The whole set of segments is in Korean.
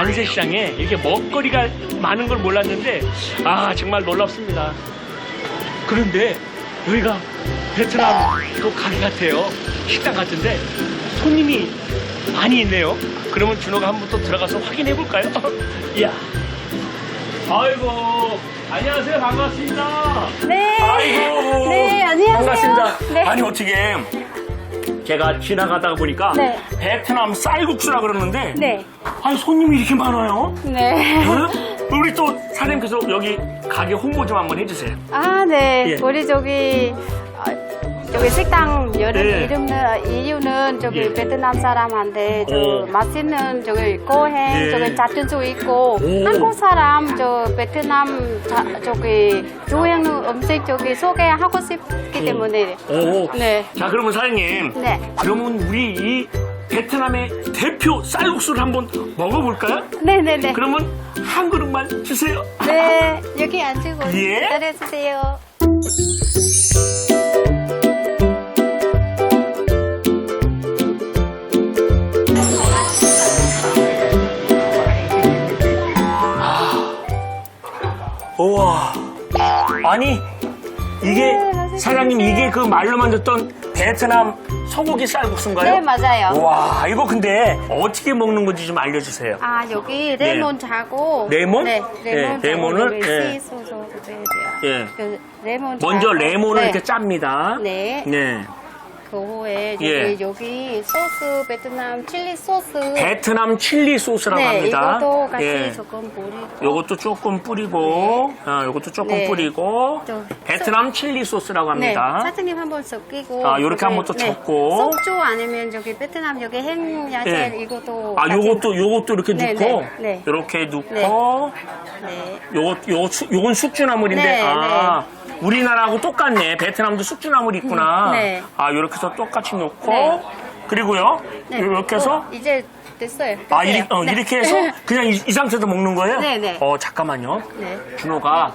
만세 시장에 이렇게 먹거리가 많은 걸 몰랐는데 아 정말 놀랍습니다. 그런데 여기가 베트남 그 가게 같아요. 식당 같은데 손님이 많이 있네요. 그러면 준호가 한번 또 들어가서 확인해 볼까요? 이야. 아이고 안녕하세요 반갑습니다. 네. 아이고. 네, 안녕하세요. 반갑습니다. 네. 아니 어떻게 제가 지나가다가 보니까 네. 베트남 쌀국수라 그러는데 네. 아니 손님이 이렇게 많아요? 네. 어? 우리 또 사장님께서 여기 가게 홍보 좀 한번 해주세요. 아, 네. 예. 우리 저기 어, 저기 식당 여름 네. 이름은 이유는 저기 예. 베트남 사람한테 저 오. 맛있는 저기 고행 예. 저기 자춘수 있고 오. 한국 사람 저 베트남 자, 저기 좋아하는 음식 저기 소개하고 싶기 때문에 오. 네. 자 그러면 사장님. 네. 그러면 우리 이 베트남의 대표 쌀국수를 한번 먹어볼까요? 네네네. 그러면 한 그릇만 주세요. 네. 여기 앉으고 예. 기다려주세요. 아니 이게 네. 사장님 이게 그 말로만 듣던 베트남 소고기 쌀국수인가요? 네, 맞아요. 와 이거 근데 어떻게 먹는 건지 좀 알려주세요. 아 여기 레몬 자고 레몬? 네 레몬 네, 레몬을, 예. 씻어서 드려야 돼요. 예. 그 레몬 먼저 자고, 레몬을 네. 이렇게 짭니다. 네. 네. 그 후에 여기, 예. 여기 소스 베트남 칠리 소스 베트남 칠리 소스라고 네 합니다. 이것도 같이 예. 조금 뿌리고 요것도 조금 뿌리고, 아, 요것도 조금 네. 뿌리고, 또 베트남 칠리 소스라고 네, 합니다. 사장님 한번 섞이고 아, 요렇게 한번 또 젓고. 속주 아니면 저기 베트남 여기 행 야채 예. 이것도 아, 요것도, 요것도 이렇게 네, 넣고, 네, 네. 요렇게 넣고, 네. 네. 요거, 수- 요건 숙주나물인데, 네, 아, 우리나라하고 똑같네. 베트남도 숙주나물이 있구나. 음, 네. 아, 요렇게 해서 똑같이 넣고, 네. 그리고요, 네. 요렇게 해서, 어, 이제 됐어요. 아, 됐어요. 이리, 어, 네. 이렇게 해서 그냥 이, 이 상태에서 먹는 거예요? 네, 네. 어, 잠깐만요. 네. 준호가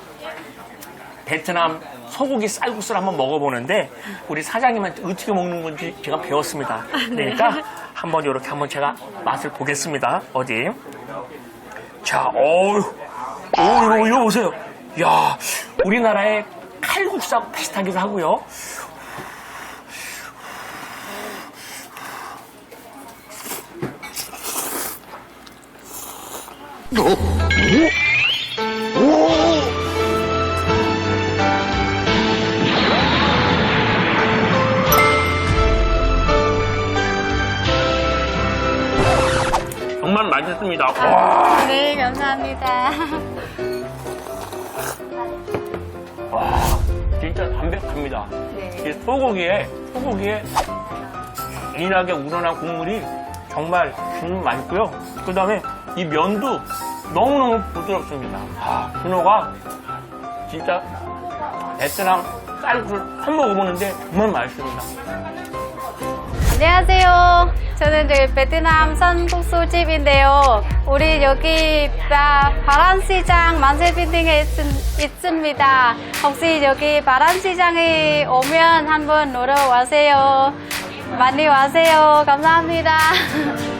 베트남 소고기 쌀국수를 한번 먹어보는데 우리 사장님한테 어떻게 먹는 건지 제가 배웠습니다. 네. 그러니까 한번 이렇게 한번 제가 맛을 보겠습니다. 어디? 자, 어우, 오, 이거, 이거 보세요. 야, 우리나라의 칼국수하고 비슷하기도 하고요. 정말 맛있습니다. 와, 네, 감사합니다. 담백합니다. 네. 이 소고기에 소고기에 진하게 우러난 국물이 정말 음, 맛있고요. 그 다음에 이 면도 너무너무 부드럽습니다. 아, 준호가 진짜 베트남 쌀국수를 한번 먹어보는데 정말 맛있습니다. 안녕하세요. 저는 저기 베트남 선국수집인데요. 우리 여기 바- 바란시장 만세빌딩에 있, 있습니다. 혹시 여기 바란시장에 오면 한번 놀러 와세요. 많이 와세요. 감사합니다.